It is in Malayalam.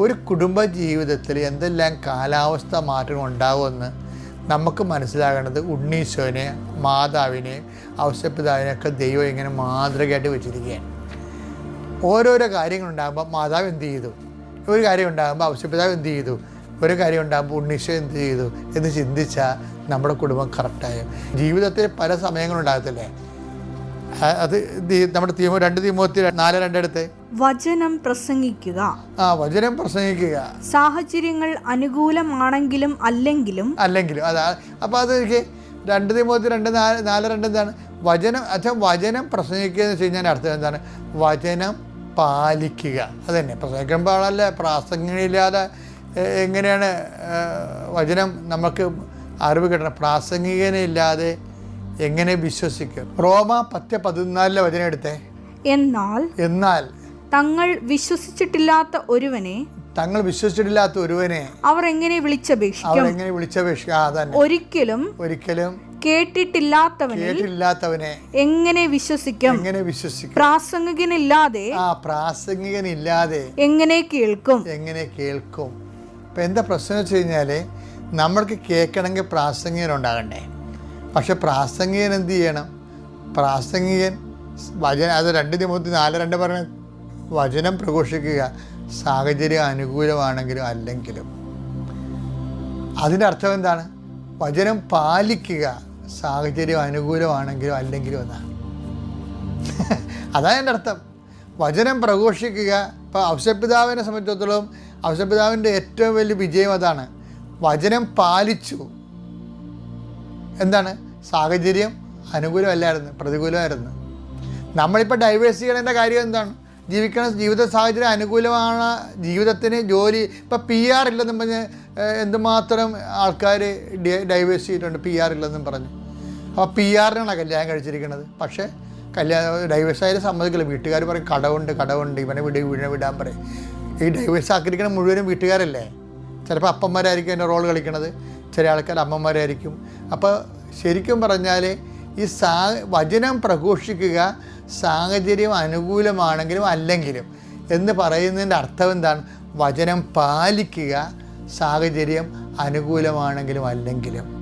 ഒരു കുടുംബ ജീവിതത്തിൽ എന്തെല്ലാം കാലാവസ്ഥ മാറ്റം ഉണ്ടാകുമെന്ന് നമുക്ക് മനസ്സിലാകേണ്ടത് ഉണ്ണീശോനെ മാതാവിനെ ഔഷപിതാവിനെയൊക്കെ ദൈവം ഇങ്ങനെ മാതൃകയായിട്ട് വെച്ചിരിക്കുകയാണ്. ഓരോരോ കാര്യങ്ങളുണ്ടാകുമ്പോൾ മാതാവ് എന്ത് ചെയ്തു? ഒരു കാര്യം ഉണ്ടാകുമ്പോൾ ഔഷപിതാവ് എന്ത് ചെയ്തു? ഒരു കാര്യം ഉണ്ടാകുമ്പോൾ ഉണ്ണീശോ എന്ത് ചെയ്തു? എന്ന് ചിന്തിച്ചാൽ നമ്മുടെ കുടുംബം കറക്റ്റായും ജീവിതത്തിൽ പല സമയങ്ങളുണ്ടാകത്തില്ലേ അത് നമ്മുടെ തീമോ രണ്ട് തീമോത്തി നാല് രണ്ടെടുത്ത് വചനം പ്രസംഗിക്കുക. ആ വചനം പ്രസംഗിക്കുക. സാഹചര്യങ്ങൾ അനുകൂലമാണെങ്കിലും അല്ലെങ്കിലും അല്ലെങ്കിലും അതാ അപ്പോൾ അത് രണ്ട് തീമോത്തി രണ്ട് നാല് നാല് രണ്ട് എന്താണ്? വചനം അച്ഛാ വചനം പ്രസംഗിക്കുക എന്ന് വെച്ച് കഴിഞ്ഞാൽ അർത്ഥം എന്താണ്? വചനം പാലിക്കുക. അതന്നെ പ്രസംഗിക്കുമ്പോഴല്ല പ്രാസംഗികയില്ലാതെ എ- എങ്ങനെയാണ് വചനം നമുക്ക് അറിവ് കിട്ടണം. പ്രാസംഗികനില്ലാതെ എങ്ങനെ വിശ്വസിക്കും? റോമ പത്ത് പതിനാലിലെ വചനം എടുത്തേ. എന്നാൽ എന്നാൽ തങ്ങൾ വിശ്വസിച്ചിട്ടില്ലാത്ത ഒരുവനെ തങ്ങൾ വിശ്വസിച്ചിട്ടില്ലാത്ത ഒരുവനെ അവർ എങ്ങനെ വിളിച്ചപേക്ഷിക്കും? അവരെങ്ങനെ എങ്ങനെ തന്നെ ഒരിക്കലും ഒരിക്കലും കേട്ടിട്ടില്ലാത്തവനെ കേട്ടിട്ടില്ലാത്തവനെ എങ്ങനെ വിശ്വസിക്കും? എങ്ങനെ വിശ്വസിക്കും? പ്രാസംഗികനില്ലാതെ ആ പ്രാസംഗികനില്ലാതെ എങ്ങനെ കേൾക്കും? എങ്ങനെ കേൾക്കും? ഇപ്പം എന്താ പ്രശ്നം വെച്ച് കഴിഞ്ഞാൽ നമ്മൾക്ക് കേൾക്കണമെങ്കിൽ പ്രാസംഗികൻ ഉണ്ടാകണ്ടേ പക്ഷെ പ്രാസംഗികൻ എന്ത് ചെയ്യണം? പ്രാസംഗികൻ വചന അത് രണ്ട് നിമിത്തി നാല് രണ്ട് പറഞ്ഞ വചനം പ്രഘോഷിക്കുക സാഹചര്യം അനുകൂലമാണെങ്കിലും അല്ലെങ്കിലും. അതിന്റെ അർത്ഥം എന്താണ്? വചനം പാലിക്കുക സാഹചര്യം അനുകൂലമാണെങ്കിലും അല്ലെങ്കിലും എന്നാണ്. അതാണ് എന്റെ അർത്ഥം. വചനം പ്രഘോഷിക്കുക ഇപ്പോൾ അവസപിതാവിനെ സംബന്ധിച്ചിടത്തോളം അവസപിതാവിന്റെ ഏറ്റവും വലിയ വിജയം അതാണ്. വചനം പാലിച്ചു. എന്താണ്? സാഹചര്യം അനുകൂലമല്ലായിരുന്നു പ്രതികൂലമായിരുന്നു. നമ്മളിപ്പോൾ ഡൈവേഴ്സ് ചെയ്യണതിന്റെ കാര്യം എന്താണ്? ജീവിക്കണ ജീവിത സാഹചര്യം അനുകൂലമാണ് ജീവിതത്തിന് ജോലി ഇപ്പം പി ആർ ഇല്ലെന്നും പറഞ്ഞ് എന്തുമാത്രം ആൾക്കാർ ഡൈവേഴ്സ് ചെയ്തിട്ടുണ്ട് പി ആർ ഇല്ലെന്നും പറഞ്ഞു. അപ്പോൾ പി ആറിനാണ് കല്യാണം കഴിച്ചിരിക്കുന്നത് പക്ഷേ കല്യാണം ഡൈവേഴ്സ് ആയാലും സമ്മതിക്കില്ല. വീട്ടുകാർ പറയും കടവുണ്ട് കടവുണ്ട്. ഇവനെ വിട് വീടിനെ വിടാൻ പറയും. ഈ ഡൈവേഴ്സ് ആക്കിയിരിക്കണ മുഴുവനും വീട്ടുകാരല്ലേ? ചിലപ്പോൾ അപ്പന്മാരായിരിക്കും എന്റെ റോൾ കളിക്കണത്. ചില ആൾക്കാർ അമ്മമാരായിരിക്കും. അപ്പോൾ ശരിക്കും പറഞ്ഞാൽ ഈ സാ വചനം പ്രഘോഷിക്കുക സാഹചര്യം അനുകൂലമാണെങ്കിലും അല്ലെങ്കിലും എന്ന് പറയുന്നതിന്റെ അർത്ഥം എന്താണ്? വചനം പാലിക്കുക സാഹചര്യം അനുകൂലമാണെങ്കിലും അല്ലെങ്കിലും.